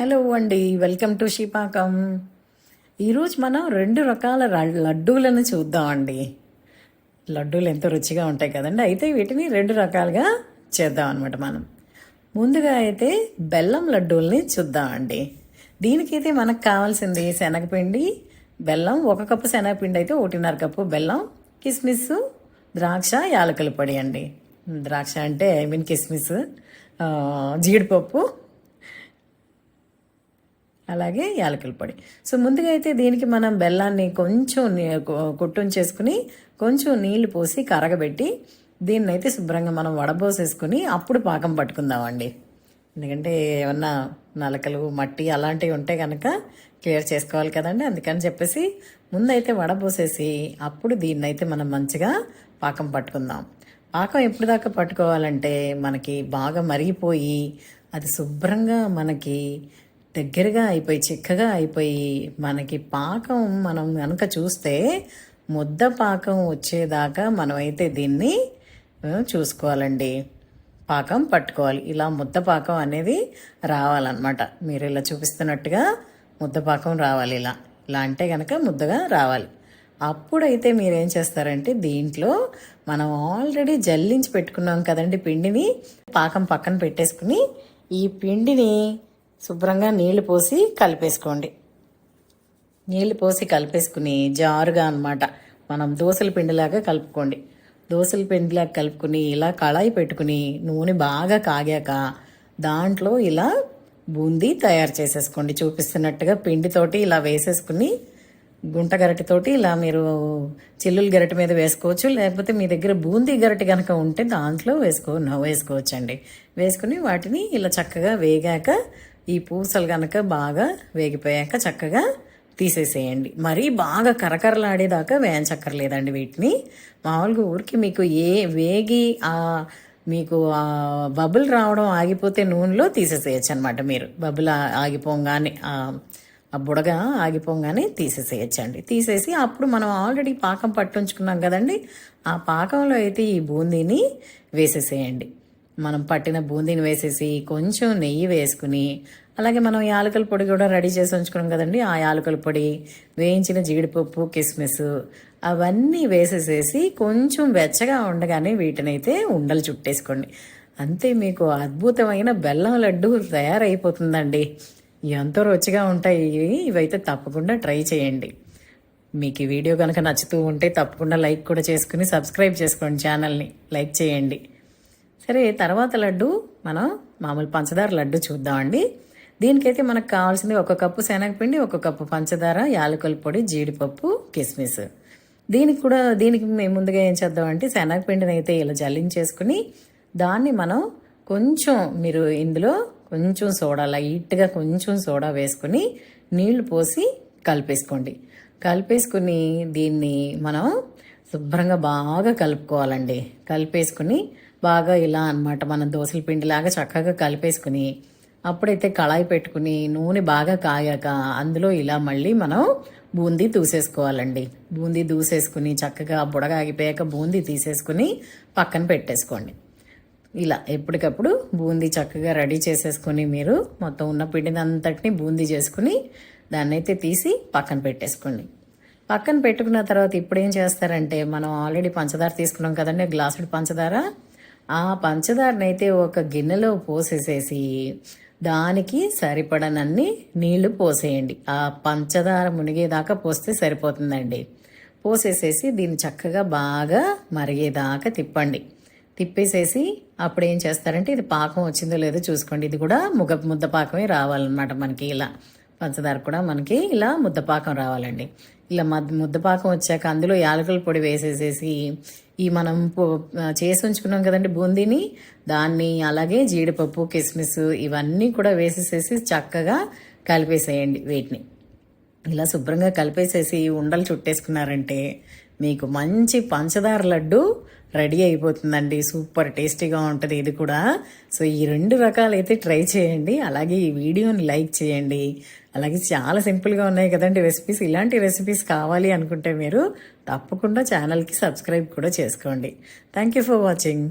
Hello అండి welcome to శిపాకం ఈరోజు మనం రెండు రకాల లడ్డూలను చూద్దామండి లడ్డూలు ఎంతో రుచిగా ఉంటాయి కదండి అయితే వీటిని రెండు రకాలుగా చేద్దాం అనమాట మనం. ముందుగా అయితే బెల్లం లడ్డూల్ని చూద్దామండి దీనికైతే మనకు కావాల్సింది శనగపిండి బెల్లం ఒక కప్పు శనగపిండి అయితే ఒకటిన్నర కప్పు బెల్లం కిస్మిస్ ద్రాక్ష యాలకుల పొడి అండి. ద్రాక్ష అంటే ఐ మీన్ కిస్మిస్ జీడిపప్పు అలాగే యాలకుల పొడి. సో ముందుగా అయితే దీనికి మనం బెల్లాన్ని కొంచెం నీ- కొట్టుంచేసుకుని కొంచెం నీళ్ళు పోసి కరగబెట్టి దీన్ని అయితే శుభ్రంగా మనం వడబోసేసుకుని అప్పుడు పాకం పట్టుకుందామండి. ఎందుకంటే ఏమన్నా నలకలు మట్టి అలాంటివి ఉంటే కనుక క్లియర్ చేసుకోవాలి కదండి. అందుకని చెప్పేసి ముందైతే వడబోసేసి అప్పుడు దీన్ని అయితే మనం మంచిగా పాకం పట్టుకుందాం. పాకం ఎప్పుడు దాకా పట్టుకోవాలంటే మనకి బాగా మరిగిపోయి అది శుభ్రంగా మనకి దగ్గరగా అయిపోయి చిక్కగా అయిపోయి మనకి పాకం మనం కనుక చూస్తే ముద్ద పాకం వచ్చేదాకా మనమైతే దీన్ని చూసుకోవాలండి. పాకం పట్టుకోవాలి. ఇలా ముద్ద పాకం అనేది రావాలన్నమాట. మీరు ఇలా చూపిస్తున్నట్టుగా ముద్ద పాకం రావాలి ఇలా. ఇలా అంటే కనుక ముద్దగా రావాలి. అప్పుడైతే మీరేం చేస్తారంటే దీంట్లో మనం ఆల్రెడీ జల్లించి పెట్టుకున్నాం కదండి పిండిని పాకం పక్కన పెట్టేసుకుని ఈ పిండిని శుభ్రంగా నీళ్ళు పోసి కలిపేసుకోండి. నీళ్ళు పోసి కలిపేసుకుని జారుగా అన్నమాట. మనం దోసల పిండిలాగా కలుపుకోండి. దోసల పిండిలాగా కలుపుకుని ఇలా కళాయి పెట్టుకుని నూనె బాగా కాగాక దాంట్లో ఇలా బూందీ తయారు చేసేసుకోండి. చూపిస్తున్నట్టుగా పిండితోటి ఇలా వేసేసుకుని గుంట గరటితోటి ఇలా మీరు చిల్లులు గరిటె మీద వేసుకోవచ్చు. లేకపోతే మీ దగ్గర బూందీ గరిటె కనుక ఉంటే దాంట్లో వేసుకో వేసుకోవచ్చండి. వేసుకుని వాటిని ఇలా చక్కగా వేగాక ఈ పూసలు కనుక బాగా వేగిపోయాక చక్కగా తీసేసేయండి. మరీ బాగా కరకరలాడేదాకా వేయించక్కర్లేదండి వీటిని. మామూలుగా ఊరికి మీకు ఏ వేగి ఆ మీకు ఆ బబుల్ రావడం ఆగిపోతే నూనెలో తీసేసేయచ్చు అనమాట మీరు. బబుల్ ఆగిపోగానే ఆ ఆ బుడగ ఆగిపోగానే తీసేసేయచ్చండి. తీసేసి అప్పుడు మనం ఆల్రెడీ పాకం పట్టుంచుకున్నాం కదండి ఆ పాకంలో అయితే ఈ బూందీని వేసేసేయండి. మనం పట్టిన బూందీని వేసేసి కొంచెం నెయ్యి వేసుకుని అలాగే మనం యాలకల పొడి కూడా రెడీ చేసి ఉంచుకున్నాం కదండి ఆ యాలకల పొడి వేయించిన జీడిపప్పు కిస్మిస్ అవన్నీ వేసేసేసి కొంచెం వెచ్చగా ఉండగానే వీటినైతే ఉండలు చుట్టేసుకోండి. అంతే మీకు అద్భుతమైన బెల్లం లడ్డు తయారైపోతుందండి. ఎంతో రుచిగా ఉంటాయి. ఇవి ఇవైతే తప్పకుండా ట్రై చేయండి. మీకు ఈ వీడియో కనుక నచ్చుతూ ఉంటే తప్పకుండా లైక్ కూడా చేసుకుని సబ్స్క్రైబ్ చేసుకోండి ఛానల్ని. లైక్ చేయండి. సరే తర్వాత లడ్డు మనం మామూలు పంచదార లడ్డు చూద్దామండి. దీనికైతే మనకు కావాల్సింది ఒక కప్పు శనగపిండి ఒక కప్పు పంచదార యాలకుల పొడి జీడిపప్పు కిస్మిస్. దీనికి కూడా దీనికి మేము ముందుగా ఏం చేద్దామంటే శనగపిండిని అయితే ఇలా జల్లించేసుకుని దాన్ని మనం కొంచెం మీరు ఇందులో కొంచెం సోడా లైట్గా కొంచెం సోడా వేసుకుని నీళ్ళు పోసి కలిపేసుకోండి. కలిపేసుకుని దీన్ని మనం శుభ్రంగా బాగా కలుపుకోవాలండి. కలిపేసుకుని బాగా ఇలా అన్నమాట మనం దోసల పిండిలాగా చక్కగా కలిపేసుకుని అప్పుడైతే కళాయి పెట్టుకుని నూనె బాగా కాయాక అందులో ఇలా మళ్ళీ మనం బూందీ దూసేసుకోవాలండి. బూందీ దూసేసుకుని చక్కగా బుడగ ఆగిపోయాక బూందీ తీసేసుకుని పక్కన పెట్టేసుకోండి. ఇలా ఎప్పటికప్పుడు బూందీ చక్కగా రెడీ చేసేసుకొని మీరు మొత్తం ఉన్న పిండిని అంతటిని బూందీ చేసుకుని దాన్నైతే తీసి పక్కన పెట్టేసుకోండి. పక్కన పెట్టుకున్న తర్వాత ఇప్పుడు ఏం చేస్తారంటే మనం ఆల్రెడీ పంచదార తీసుకున్నాం కదండి గ్లాసుడు పంచదార. ఆ పంచదారని అయితే ఒక గిన్నెలో పోసేసేసి దానికి సరిపడనన్ని నీళ్ళు పోసేయండి. ఆ పంచదార మునిగేదాకా పోస్తే సరిపోతుందండి. పోసేసేసి దీన్ని చక్కగా బాగా మరిగేదాకా తిప్పండి. తిప్పేసేసి అప్పుడు ఏం చేస్తారంటే ఇది పాకం వచ్చిందో లేదో చూసుకోండి. ఇది కూడా ముగ ముద్ద పాకమే రావాలన్నమాట మనకి ఇలా. పంచదార కూడా మనకి ఇలా ముద్దపాకం రావాలండి. ఇలా మద్ ముద్దపాకం వచ్చాక అందులో యాలకుల పొడి వేసేసేసి ఈ మనం పో- చేసి ఉంచుకున్నాం కదండి బూందీని. దాన్ని అలాగే జీడిపప్పు కిస్మిస్ ఇవన్నీ కూడా వేసేసేసి చక్కగా కలిపేసేయండి వీటిని. ఇలా శుభ్రంగా కలిపేసేసి ఉండలు చుట్టేసుకున్నారంటే మీకు మంచి పంచదార లడ్డు రెడీ అయిపోతుందండి. సూపర్ టేస్టీగా ఉంటుంది ఇది కూడా. సో ఈ రెండు రకాలైతే ట్రై చేయండి. అలాగే ఈ వీడియోని లైక్ చేయండి. అలాగే చాలా సింపుల్గా ఉన్నాయి కదండి రెసిపీస్ ఇలాంటి రెసిపీస్ కావాలి అనుకుంటే మీరు తప్పకుండా ఛానల్కి సబ్స్క్రైబ్ కూడా చేసుకోండి. Thank you for watching